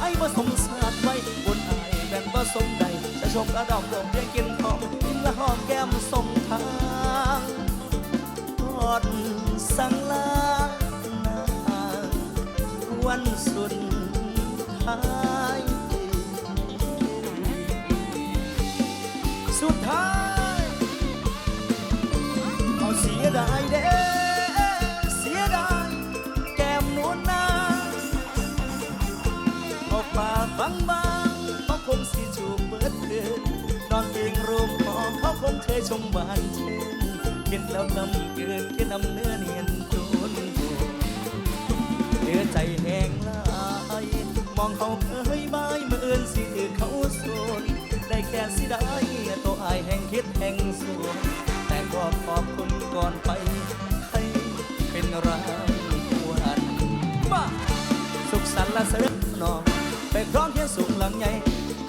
ไอ้บ่สมศาสตร์ไว้บุญอายแบ่งบ่สมใดจะชมกระดองดมเพียกินหอมกินละหอมแก้มสมทางทอดสังลานางวันสุดท้ายสุดท้าย คงเคยชมหวานเช่นกินแล้วลำเกินกินน้ำเนื้อเนียนจนเหลือใจแห้งลายมองเขาเคยบายเมื่ออื่นสิถือเขาสูนได้แค่สิได้ตัวอายแห่งคิดแห่งสวนแต่ก็ขอบคุณก่อนไปให้เป็นรางวัลมาสุขสันต์ละเสริมนองไปพร้อมเคียงสูงหลังใหญ่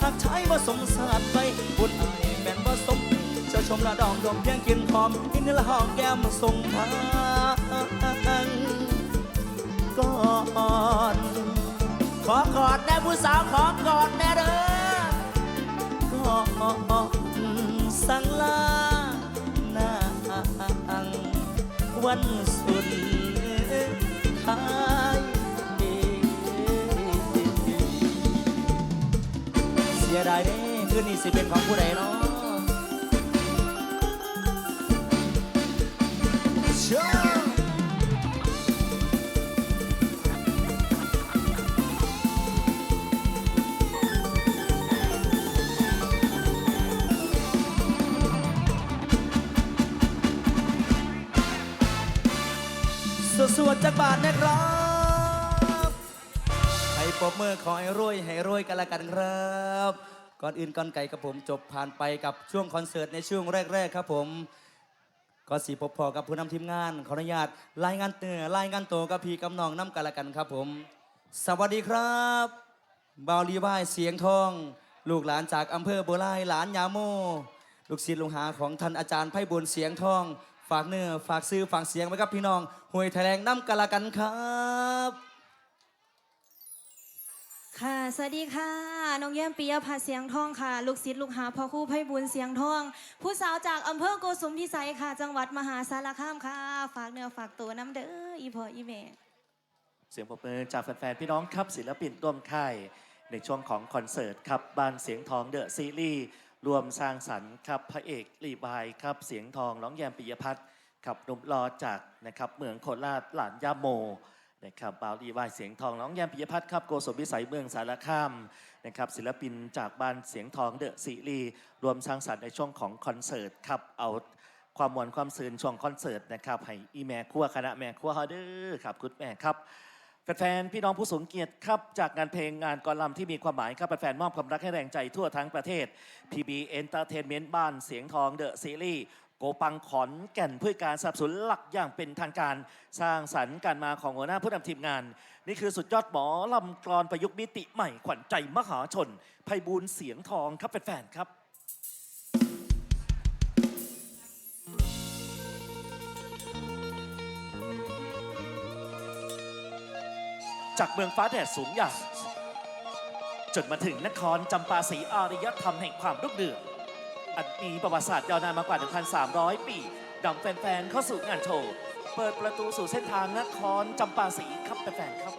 หากใช้ว่าสมศารไปบุญอายแม่นว่าสม ชมละดองดมเพียงกินหอมกินละหอมแก้มส่งทางก่อนขอกอดแน่ผู้สาวขอกอดแน่เด้อก็สังลานางวันสุดท้ายเสียดายเด้คืนนี้สิเป็นของผู้ใดเนาะ สวดๆจากบาทนะครับให้ปรบมือขอให้รวยให้รวยกันละกันครับ ก่อนอื่นก่อนไก่กับผมจบผ่านไปกับช่วงคอนเสิร์ตในช่วงแรก ๆ ครับผม ก็สีพบพอกับผู้นำทีมงาน ขออนุญาตรายงานเตือรายงานโตวกับพี่กำนองน้ำกันละกันครับผม สวัสดีครับบาวลีวายเสียงทอง ลูกหลานจากอำเภอโบวไลายหลานยาโม ลูกศิษย์ลูกหาของท่านอาจารย์ไพบุญเสียงทอง ฝากเนื้อฝากซื้อฝากเสียงไว้กับพี่น้องหวยแถลงน้ำกันละกันครับ ค่ะ สวัสดีค่ะ น้องแย้มปิยพัฒน์เสียงทองค่ะ ลูกศิษย์ลูกหาพ่อครู่ไพบุญเสียงทอง ผู้สาวจากอำเภอโกสุมพิสัยค่ะ จังหวัดมหาสารคามค่ะ ฝากเนื้อฝากตัวน้ำเด้ออีพ่ออีแม่ เสียงปรบมือจากแฟนๆ พี่น้องครับศิลปินร่วมค่ายในช่วงของคอนเสิร์ตครับบ้านเสียงทองเดอะซีรีส์รวมสร้างสรรค์ครับพระเอกรีบายครับเสียงทองน้องแยมปิยพัฒน์ครับหนุ่มรอจากนะครับเมืองโคราชหลานยาโม นะครับบ่าวรีบายเสียงทองน้องแยมปิยพัฒน์ครับโกศลวิสัยเมืองสารคามนะครับศิลปินจากบ้านเสียงทองเดอะซีรีส์รวมสร้างสรรค์ในช่วงของคอนเสิร์ตครับเอาความมวลความซื่นช่วงคอนเสิร์ตนะครับให้อีแม่ครัวคณะแม่ครัวเฮาเด้อครับคุณแม่ครับแฟนพี่น้องผู้สูงเกียรติครับจากงานเพลงงานกอลำที่มีความหมายครับแฟนมอบความรักให้แรงใจทั่วทั้งประเทศ PB Entertainment บ้านเสียงทองเดอะซีรีส์ โกปังขอนแก่นเพื่อการสนับสนุนหลักอย่างเป็นทางการสร้างสรรค์การมาของหัวหน้าผู้นำทีมงาน นี่คือสุดยอดหมอลำกรอนประยุกต์มิติใหม่ขวัญใจมหาชนไพบูลเสียงทองครับแฟนๆครับจากเมืองฟ้าแดดสูงใหญ่จนมาถึงนครจำปาสีอารยธรรมแห่งความรุ่งเรือง อันมีประวัติศาสตร์ยาวนานมากกว่า 1,300 ปีนำแฟนๆเข้าสู่งานโชว์ เปิดประตูสู่เส้นทางนครจำปาสีครับแฟนๆครับ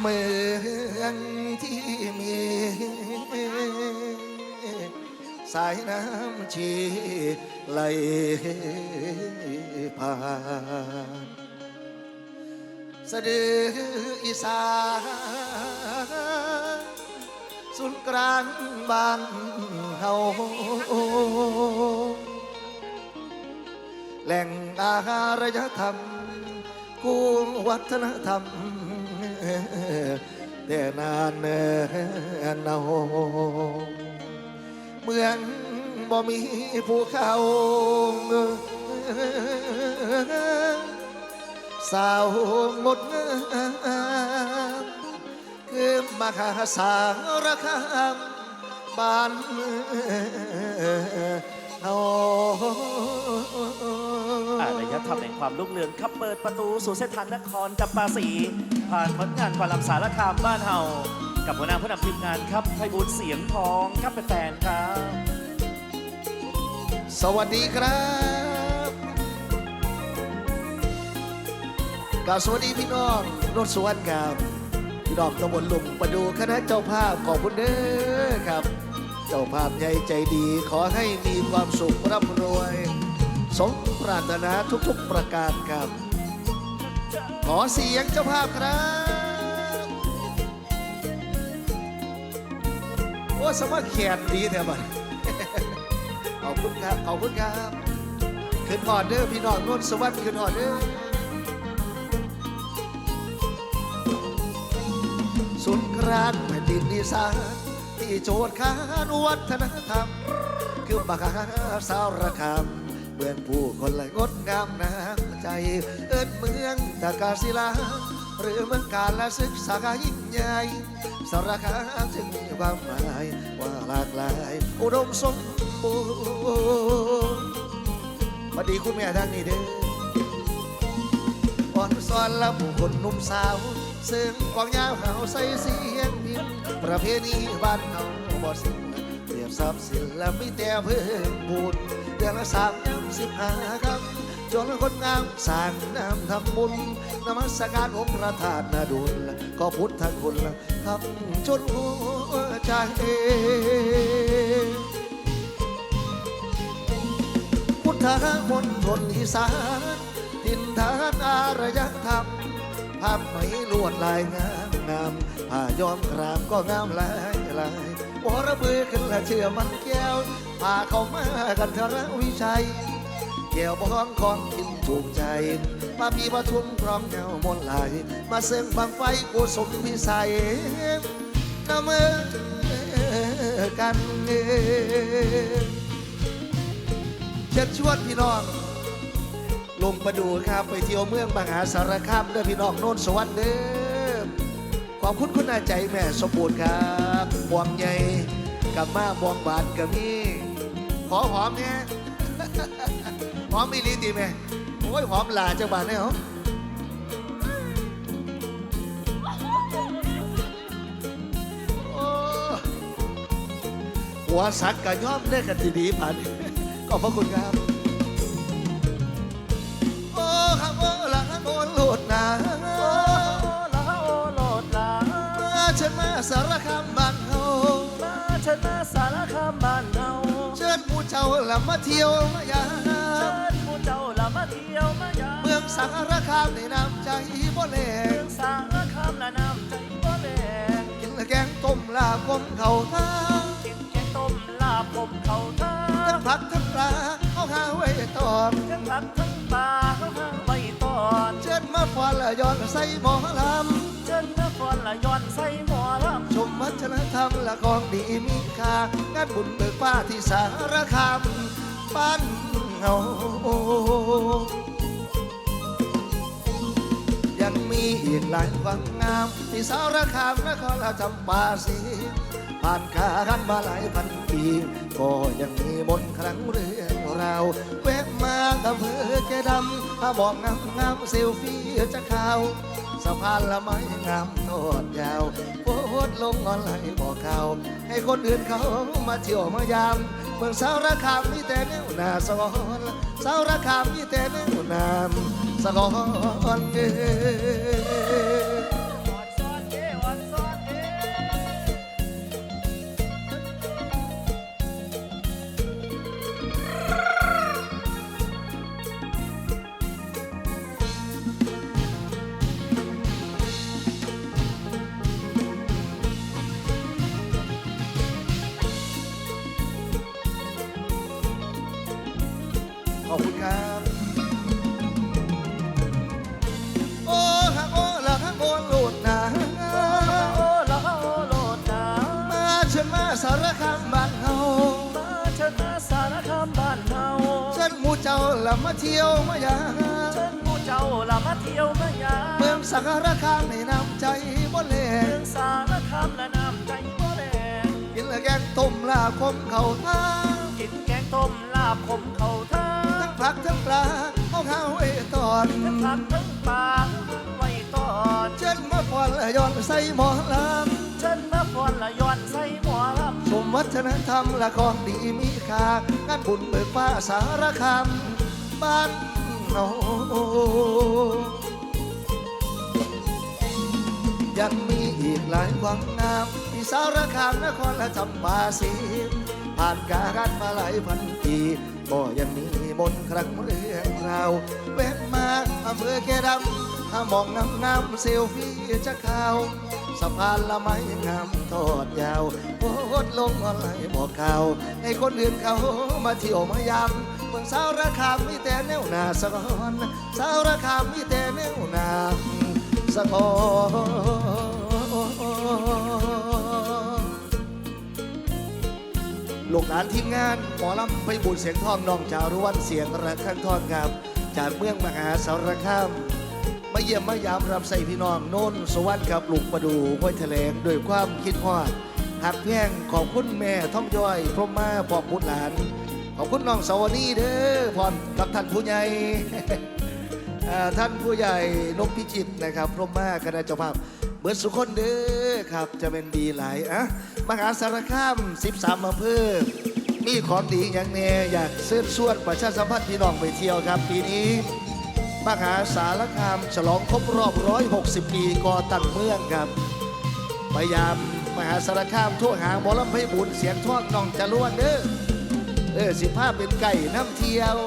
เมือายน้ำชีไหลผ่านสะดืออีสานศูนกลางบ้านเฮาแหล่งอารยธรรมกูวัฒนธรรมแต่นานเนินเอา เมืองบ่มีผู้เขาสาวงดงามคือมาคาสารคามบ้านเฮาอารยธรรมแห่งความลุกเรืองขับเปิดประตูสู่เส้นทางนครจำปาสีผ่านผลงานความลำสารคามบ้านเฮา กับหัวหน้าผู้นำทีมงานครับไพบูลย์เสียงทองครับแฟนๆครับ สวัสดีครับกราบสวัสดีพี่น้องรถสวนครับ พี่น้องตำบลหลุมประดูคณะเจ้าภาพขอบคุณเด้อครับ เจ้าภาพใหญ่ใจดี ขอให้มีความสุขร่ำรวย สมปรารถนาทุกๆประการครับ ขอเสียงเจ้าภาพครับ สมัครแขนดีแท้บัดขอบคุณครับ ขอบคุณครับขึ้นหอดเด้อพี่น้องนนท์สวัสดิ์ขึ้นหอดเด้อสุนกรานต์แผ่นดินอีสานที่โจทย์ขานวัฒนธรรม คือมหาสาวระคามเมืองผู้คนไหลงดงามน้ำใจ เอิ้นเมืองตากาศิลา หรือเมืองการและศึกษายิ่งใหญ่ สารคามจึงมีความหมายว่าหลากหลาย อุดมสมบูรณ์สวัสดีคุณแม่ทางนี้เด้ออ่อนซอนและผู้คนหนุ่มสาว ซึ่งกวางยาวเขาใส่เสียงพินประเพณีบ้านเขาบ่สิ้นเปรียบทรัพย์สินและมีแต่เพิ่มพูนเดือนละสามยามสิบห้าคำจนคนงามสร้างน้ำทำบุญ นมัสการองค์พระธาตุนาดุลก็พุทธคุณคำจนหัวใจพุทธมนทนอีสานทินฐานอารยธรรมภาพไหมลวดลายงามงามผ้ายอมครามก็งามลายลายวรบือขึ้นและเชื่อมันแก้วพาเขามากันเถอะวิชัยแก้วบ้องของกินถูกใจ มามีปทุมพร้อมเงามนไหลายมาเส้งบางไฟกุสมพิสัยน้ำมือกันเองเชิญชวนพี่น้อง ลงมาดูครับไปเที่ยวเมืองมหาสารคามเด้อพี่น้องโน่นสวรรค์เด้อขอบคุณคุณอาใจแม่สมบูรณ์ครับบวงใหญ่กับมาบวงบานกับมีขอหอมเนี่ยหอมมีลีตีแม่โอ้ยหอมหลาจังบานเนี่ยเหรอโอ้หัวสักกะย่อมได้กันดีๆผ่านขอบพระคุณครับ โอ้ข้าโอ้ละโอ้โลดนาโอ้ละโอโลดลามาเชิญมาสารคามบ้านเฮามาชนะสารคามบ้านเฮาเชิญผู้เจ้าละมาเที่ยวมายา เชิญผู้เจ้าละมาเที่ยวมายามเมืองสารคามในน้ำใจบ่แลเมืองสารคามละน้ำใจบ่แลงกินละแกงต้มลาบกลมเขาท่ากินแกงต้มลาบผมเขาท่าทั้งผักทั้งปลาเอาหาไว้ตอนทั้งผักทั้งปลาเขาหาไว้ตอนเชิญมาฟ้อนละย้อนใส่หมอลเชิญนครละย้อนใส่หมอลำชมวัฒนธรรมละของดีมีค่างานบุญเบิกฟ้าที่สารคาม บ้านเฮายังมีอีกหลายความงาม ที่สารคามนครจำปาสีผ่านการมาหลายพันปี ก็ยังมีบนครั้งเรือ งราแวะมาอำเภอแกดำถ้าบอกงามงามเซลฟี่จะข่าวสะพานละไม้งามโนดยาวโพสต์ลงออนไลน์บอกข่าว ให้คนอื่นเขามาเที่ยวมายาม เมืองสาระคามมีแต่แนวหนาสอนสาระคามมีแต่แนวนามสะกอนเด้ออ ละมาเที่ยวมายาเชิญหมู่เจ้าละมาเที่ยวมายาเมืองสารคามในน้ำใจบ่แลเมืองสารคามและน้ำใจบ่แลงกินละแกงต้มลาคมเขาท่ากินแกงต้มลาบขมเขาท่าทั้งผักทั้งปลาเขาเอาข้าวไว้ตอนจะทักทั้งปาก เชิญมาก่อนและย้อนใส่หมอลเชิญมาพรละย้อนใส่หมอลำำสมวัฒนธรรมละของดีมีค่างานบุญเบิกฟ้าสารคามบ้านเนายังมีอีกหลายความงามที่สารคามนครและจำปาสีผ่านการมาหลายพันปีก็ยังมีมนต์ครั้งเรื่องราวแวะมาอำเภอแก่ดำ ถ้ามองงามงามๆเซลฟี่จะขาวสะพานละไม้งามทอดยาวโพดลงอะไรบอกข่าวให้คนอื่นเขามาเที่ยวมายามเมืองสาวรคามีแต่แนวหนาสะกอนสาวรคามมีแต่แนวหนาสะกอนลูกหลานทีมงานหมอลำไปบุญเสียงทองน้องจารุวันเสียงระฆังทองครับ จากเมืองมหาสารคาม มาเยี่ยมมายามรับใส่พี่น้องโน้นสวรรค์กับลูกประดูห้วยแถลงด้วยความคิดฮอดหักแพงขอบคุณแม่ท่องย้อยพรมมาปอบบุญหลาน ขอบคุณน้องสาวนีเด้อพรกับท่านผู้ใหญ่ท่านผู้ใหญ่นกพิจิตรนะครับพรมมาคณะเจ้าภาพเบิร์ดสุคนเด้อครับจะเป็นดีหลายอะมหาสารคาม 13อำเภอมีของดีอย่างแน่อยากเชิญชวนประชาสัมพันธ์พี่น้องไปเที่ยวครับปีนี้ มหาสารคาม ฉลองครบรอบ 160 ปีก่อตั้งเมืองครับพยายามมหาสารคามทั่วหางบอลำไพบุญเสียงทอดน้องจะล้วนเด้อเออสิภาพเป็นไก่น้ำเที่ยว